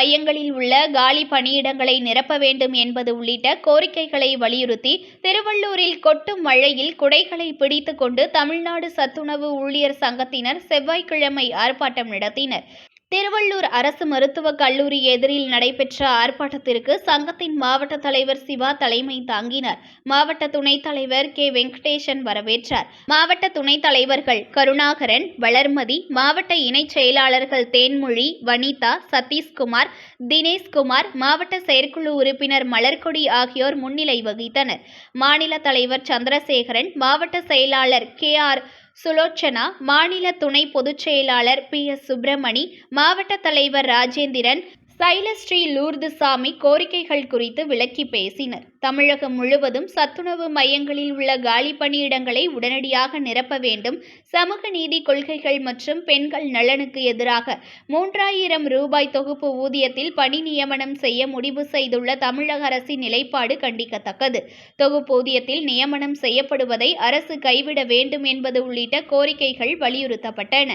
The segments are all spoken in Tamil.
மையங்களில் உள்ள காலி பணியிடங்களை நிரப்ப வேண்டும் என்பது உள்ளிட்ட கோரிக்கைகளை வலியுறுத்தி திருவள்ளூரில் கொட்டும் மழையில் குடைகளை பிடித்து கொண்டு தமிழ்நாடு சத்துணவு ஊழியர் சங்கத்தினர் செவ்வாய்க்கிழமை ஆர்ப்பாட்டம் நடத்தினர். திருவள்ளூர் அரசு மருத்துவக் கல்லூரி எதிரில் நடைபெற்ற ஆர்ப்பாட்டத்திற்கு சங்கத்தின் மாவட்ட தலைவர் சிவா தலைமை தாங்கினார். மாவட்ட துணைத் தலைவர் கே. வெங்கடேசன் வரவேற்றார். மாவட்ட துணைத் தலைவர்கள் கருணாகரன் வளர்மதி மாவட்ட இணைச் செயலாளர்கள் தேன்மொழி வனிதா சதீஷ்குமார் தினேஷ்குமார் மாவட்ட செயற்குழு உறுப்பினர் மலர்கொடி ஆகியோர் முன்னிலை வகித்தனர். மாநில தலைவர் சந்திரசேகரன் மாவட்ட செயலாளர் கே. ஆர். சுலோச்சனா மாநில துணை பொதுச்செயலாளர் பி எஸ் சுப்பிரமணி மாவட்ட தலைவர் ராஜேந்திரன் சைலஸ்ரீ லூர்துசாமி கோரிக்கைகள் குறித்து விளக்கி பேசினர். தமிழகம் முழுவதும் சத்துணவு மையங்களில் உள்ள காலி பணியிடங்களை உடனடியாக நிரப்ப வேண்டும். சமூக நீதி கொள்கைகள் மற்றும் பெண்கள் நலனுக்கு எதிராக மூன்றாயிரம் ரூபாய் தொகுப்பு ஊதியத்தில் பணி நியமனம் செய்ய முடிவு செய்துள்ள தமிழக அரசின் நிலைப்பாடு கண்டிக்கத்தக்கது. தொகுப்பூதியத்தில் நியமனம் செய்யப்படுவதை அரசு கைவிட வேண்டும் என்பது உள்ளிட்ட கோரிக்கைகள் வலியுறுத்தப்பட்டன.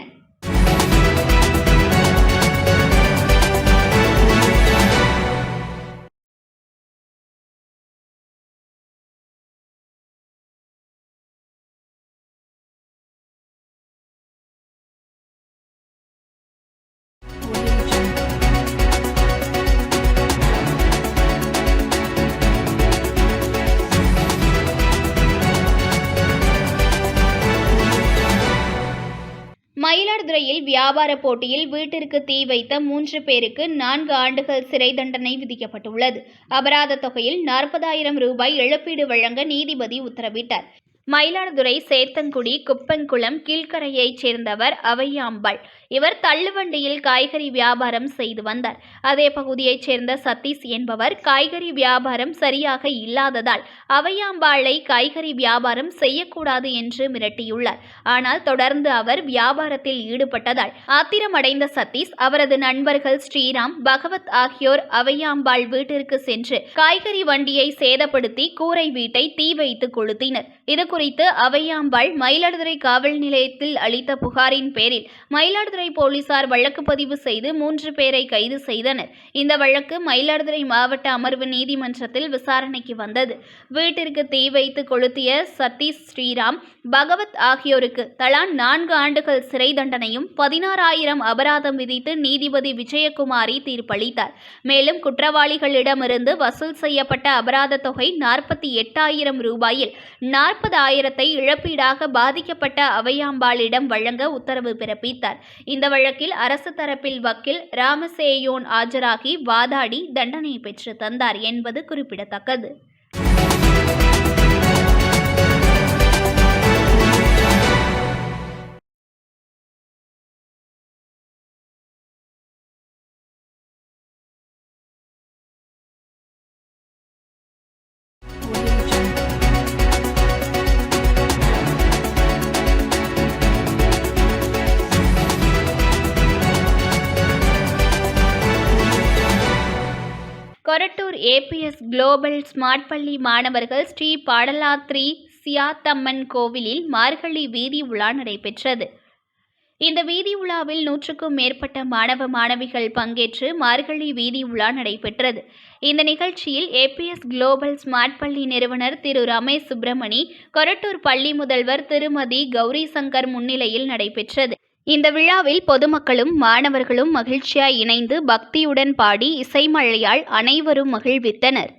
வியாபார போட்டியில் வீட்டிற்கு தீ வைத்த மூன்று பேருக்கு நான்கு ஆண்டுகள் சிறை தண்டனை விதிக்கப்பட்டுள்ளது. அபராத தொகையில் நாற்பதாயிரம் ரூபாய் இழப்பீடு வழங்க நீதிபதி உத்தரவிட்டார். மயிலாடுதுறை சேத்தங்குடி குப்பங்குளம் கீழ்கரையைச் சேர்ந்தவர் அவையாம்பாள் இவர் தள்ளுவண்டியில் காய்கறி வியாபாரம் செய்து வந்தார். அதே பகுதியைச் சேர்ந்த சதீஷ் என்பவர் காய்கறி வியாபாரம் சரியாக இல்லாததால் அவையாம்பாளை காய்கறி வியாபாரம் செய்யக்கூடாது என்று மிரட்டியுள்ளார். ஆனால் தொடர்ந்து அவர் வியாபாரத்தில் ஈடுபட்டதால் ஆத்திரமடைந்த சதீஷ் அவரது நண்பர்கள் ஸ்ரீராம் பகவத் ஆகியோர் அவையாம்பாள் வீட்டிற்கு சென்று காய்கறி வண்டியை சேதப்படுத்தி கூரை வீட்டை தீ வைத்து கொளுத்தினர். குறித்து அவையாம்பாள் மயிலாடுதுறை காவல் நிலையத்தில் அளித்த புகாரின் பேரில் மயிலாடுதுறை போலீசார் வழக்கு பதிவு செய்து மூன்று பேரை கைது செய்தனர். இந்த வழக்கு மயிலாடுதுறை மாவட்ட அமர்வு நீதிமன்றத்தில் விசாரணைக்கு வந்தது. வீட்டிற்கு தீ வைத்து கொளுத்திய சதீஷ் ஸ்ரீராம் பகவத் ஆகியோருக்கு தலா நான்கு ஆண்டுகள் சிறை தண்டனையும் பதினாறாயிரம் அபராதம் விதித்து நீதிபதி விஜயகுமாரி தீர்ப்பளித்தார். மேலும் குற்றவாளிகளிடமிருந்து வசூல் செய்யப்பட்ட அபராத தொகை நாற்பத்தி எட்டாயிரம் ரூபாயில் ஆயிரத்தை இழப்பீடாக பாதிக்கப்பட்ட அவையாம்பாளிடம் வழங்க உத்தரவு பிறப்பித்தார். இந்த வழக்கில் அரசு தரப்பில் வக்கீல் ராமசேயோன் ஆஜராகி வாதாடி தண்டனை பெற்று தந்தார் என்பது குறிப்பிடத்தக்கது. கொரட்டூர் ஏபிஎஸ் குளோபல் ஸ்மார்ட் பள்ளி மாணவர்கள் ஸ்ரீ பாடலாத்ரி சியாத்தம்மன் கோவிலில் மார்கழி வீதி உலா நடைபெற்றது. இந்த வீதி உலாவில் நூற்றுக்கும் மேற்பட்ட மாணவ மாணவிகள் பங்கேற்று மார்கழி வீதி உலா நடைபெற்றது. இந்த நிகழ்ச்சியில் ஏபிஎஸ் குளோபல் ஸ்மார்ட் பள்ளி நிறுவனர் திரு ரமேஷ் சுப்பிரமணி கொரட்டூர் பள்ளி முதல்வர் திருமதி கௌரி சங்கர் முன்னிலையில் நடைபெற்றது. இந்த விழாவில் பொதுமக்களும் மாணவர்களும் மகிழ்ச்சியாய் இணைந்து பக்தியுடன் பாடி இசைமழையால் அனைவரும் மகிழ்வித்தனர்.